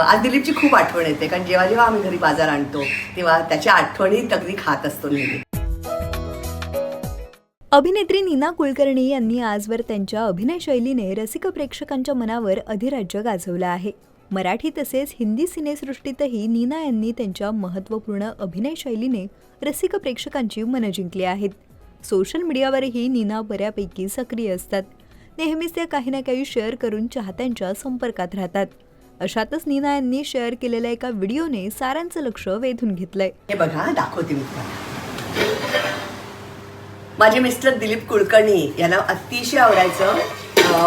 आज दिलीपची खूप आठवण येते कारण जेव्हा जेव्हा आम्ही घरी बाजार आणतो तेव्हा त्याच्या आठवणी अगदी खात असतो नेहमी. अभिनेत्री नीना कुलकर्णी यांनी आजवर त्यांच्या अभिनय शैलीने रसिक प्रेक्षकांच्या मनावर अधिराज्य गाजवलं आहे. मराठी तसेच हिंदी सिनेसृष्टीतही नीना यांनी त्यांच्या महत्त्वपूर्ण अभिनय शैलीने रसिक प्रेक्षकांची मनं जिंकली आहेत. सोशल मीडियावरही नीना बऱ्यापैकी सक्रिय असतात. नेहमीच त्या काही ना काही शेअर करून चाहत्यांच्या संपर्कात राहतात. अशातच नीना यांनी शेअर केलेल्या एका व्हिडिओने साऱ्यांचं लक्ष वेधून घेतलंय. हे बघा दाखवते मी तुम्हाला. माझे मिस्टर दिलीप कुलकर्णी यांना अतिशय आवडायचं.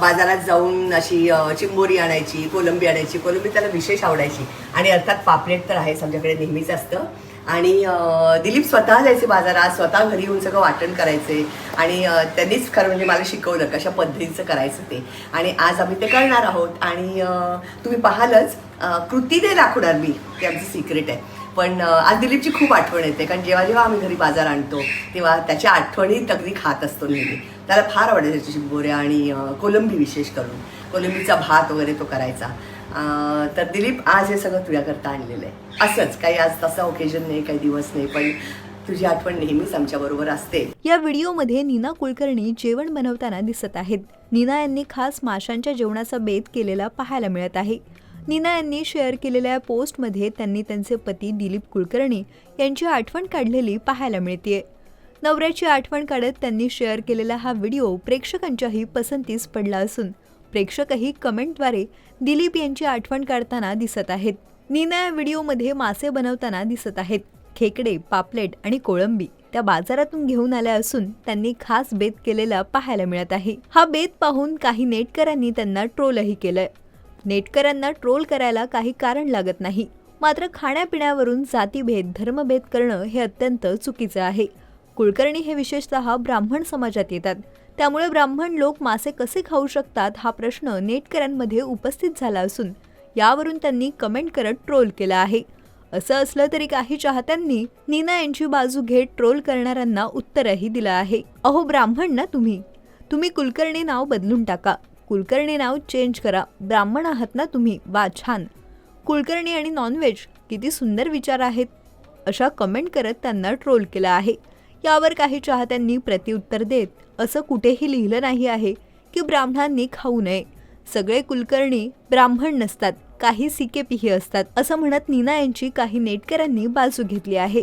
बाजारात जाऊन अशी चिंबोरी आणायची कोलंबी आणायची कोलंबी त्याला विशेष आवडायची. आणि अर्थात पापलेट तर आहेच आमच्याकडे नेहमीच असतं. आणि दिलीप स्वतः जायचे बाजारात स्वतः घरी येऊन सगळं वाटण करायचे आणि त्यांनीच खरं म्हणजे मला शिकवलं कशा पद्धतीचं करायचं ते. आणि आज आम्ही ते करणार आहोत आणि तुम्ही पाहालच कृती कृतीने दाखवणार मी ते आमचं सिक्रेट आहे. पण आज दिलीपची खूप आठवण येते कारण जेव्हा जेव्हा आम्ही घरी बाजार आणतो तेव्हा त्याच्या आठवणी अगदी खात असतो नेहमी. त्याला फार आवडायचं त्याची बोऱ्या आणि कोलंबी विशेष करून. कोलंबीचा भात वगैरे तो करायचा. तर दिलीप आज हे सगळं तुझ्याकरता आणलेलं आहे. असंच काही आज तसा ओकेजन नाही काही दिवस नाही पण तुझी आठवण नेहमीच आमच्याबरोबर असते. या व्हिडिओमध्ये नीना कुलकर्णी जेवण बनवताना दिसत आहेत. नीना यांनी खास माशांच्या जेवणाचा बेत केलेला पाहायला मिळत आहे. नीना यांनी शेअर केलेल्या पोस्टमध्ये त्यांनी त्यांचे पती दिलीप कुलकर्णी यांची आठवण काढलेली पाहायला मिळतेय. नवऱ्याची आठवण काढत त्यांनी शेअर केलेला हा व्हिडिओ प्रेक्षकांच्याही पसंतीस पडला असून प्रेक्षकही कमेंटद्वारे दिलीप यांची आठवण काढताना दिसत आहेत. नीना या व्हिडिओमध्ये मासे बनवताना दिसत आहेत. खेकडे पापलेट आणि कोळंबी त्या बाजारातून घेऊन आल्या असून त्यांनी खास बेत केलेला पाहायला मिळत आहे. हा बेत पाहून काही नेटकरांनी त्यांना ट्रोलही केलंय. नेटकरांना ट्रोल करायला काही कारण लागत नाही. मात्र खाण्यापिण्यावरून जातीभेद धर्मभेद करणं हे अत्यंत चुकीचं आहे. कुलकर्णी हे विशेषतः ब्राह्मण समाजात येतात. त्यामुळे ब्राह्मण लोक मासे कसे खाऊ शकतात हा प्रश्न नेटकऱ्यांमध्ये उपस्थित झाला असून यावरून त्यांनी कमेंट करत ट्रोल केला आहे. असं असलं तरी काही चाहत्यांनी नीना यांची बाजू घेत ट्रोल करणाऱ्यांना उत्तरही दिलं आहे. अहो ब्राह्मण ना तुम्ही? तुम्ही कुलकर्णी नाव बदलून टाका. कुलकर्णी नाव चेंज करा. ब्राह्मण आहात ना तुम्ही? वा छान. कुलकर्णी आणि नॉनव्हेज किती सुंदर विचार आहेत. अशा कमेंट करत त्यांना ट्रोल केलं आहे. यावर काही चाहत्यांनी प्रत्युत्तर देत असं कुठेही लिहिलं नाही आहे की ब्राह्मणांनी खाऊ नये. सगळे कुलकर्णी ब्राह्मण नसतात काही सिकेपिही असतात असं म्हणत नीना यांची काही नेटकऱ्यांनी बाजू घेतली आहे.